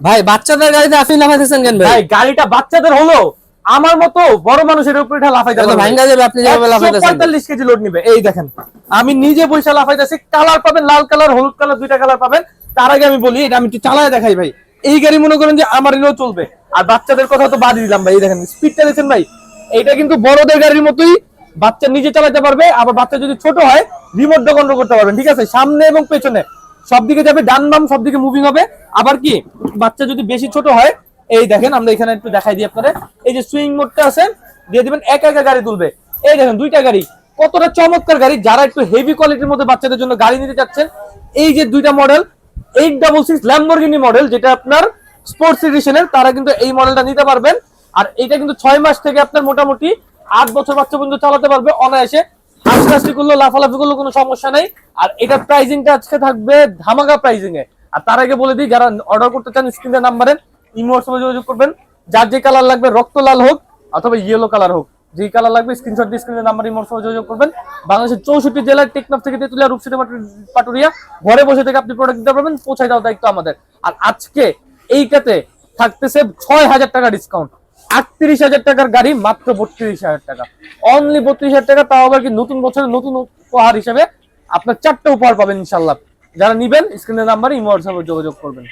ভাই বাচ্চাদের গাড়িতে আপনি লাফাইতেছেন কেন ভাই? গাড়িটা বাচ্চাদের হলো। আমার মতো বড় মানুষের উপরে এটা লাফাইতে পারবে। ভাঙ্গা যাবে আপনি যেভাবে লাফাইতেছেন 145 কেজি লোড নিবে। এই দেখেন আমি নিজে পয়সা লাফাইতেছি কালার পাবেন লাল কালার হলুদ কালার দুইটা কালার পাবেন। তার আগে আমি বলি এটা আমি একটু চালায় দেখাই ভাই। এই গাড়ি মনে করেন যে আমার এলেও চলবে। আর বাচ্চাদের কথা তো বাদ দিলাম ভাই এই দেখেন স্পিডটা দেখছেন ভাই? এটা কিন্তু বড়দের গাড়ির মতোই বাচ্চা নিজে চালাতে পারবে আবার বাচ্চা যদি ছোট হয় রিমোট কন্ট্রোল করতে পারবেন ঠিক আছে? সামনে এবং পেছনে। সব দিকে যাবে, ডান বাম সব দিকে মুভিং হবে। আবার কি, বাচ্চা যদি বেশি ছোট হয়, এই দেখেন, আমরা এখানে একটু দেখাই দিই আপনারা এই যে সুইং মোডটা আছে, দিয়ে দিবেন, এক একা গাড়ি তুলবে। এই দেখেন, দুইটা গাড়ি। কতটা চমৎকার গাড়ি, যারা একটু হেভি কোয়ালিটির মধ্যে বাচ্চাদের জন্য গাড়ি নিতে চাচ্ছেন, এই যে দুইটা model eight double six Lamborghini model যেটা আপনার স্পোর্টস এডিশনের তারা কিন্তু এই মডেলটা নিতে পারবেন। আর এটা কিন্তু ছয় মাস থেকে আপনার মোটামুটি আট বছর বাচ্চা পর্যন্ত চালাতে পারবে অনায়াসে। হাসি করল লাফালাফি করল কোনো সমস্যা নেই। আর এটার প্রাইসিংটা আজকে থাকবে ধামাকা প্রাইসিং এ। আর তার আগে বলে দিই, যারা অর্ডার করতে চান স্ক্রিনের নাম্বারে ইমো হোয়াটসঅ্যাপে যোগাযোগ করবেন। যার যে কালার লাগবে রক্ত লাল হোক অথবা ইয়েলো কালার হোক যে কালার লাগবে স্ক্রিনশট দিয়ে স্ক্রিনের নাম্বার ইমো হোয়াটসঅ্যাপে যোগাযোগ করবেন। বাংলাদেশের চৌষট্টি জেলার টেকনাফ থেকে তেতুলিয়া রূপসী পাটুরিয়া, ঘরে বসে থেকে আপনি প্রোডাক্ট দিতে পারবেন, পৌঁছায় দেওয়ার দায়িত্ব আমাদের। আর আজকে এইটাতে থাকতেছে ছয় হাজার টাকা ডিসকাউন্ট আটত্রিশ হাজার টাকার গাড়ি মাত্র বত্রিশ হাজার টাকা। অনলি বত্রিশ হাজার টাকা, তাও আবার কি নতুন বছরের নতুন উপহার হিসেবে আপনার চারটা উপহার পাবেন ইনশাল্লাহ যারা নিবেন স্ক্রিনের নাম্বারে ইমো হোয়াটসঅ্যাপে যোগাযোগ করবেন।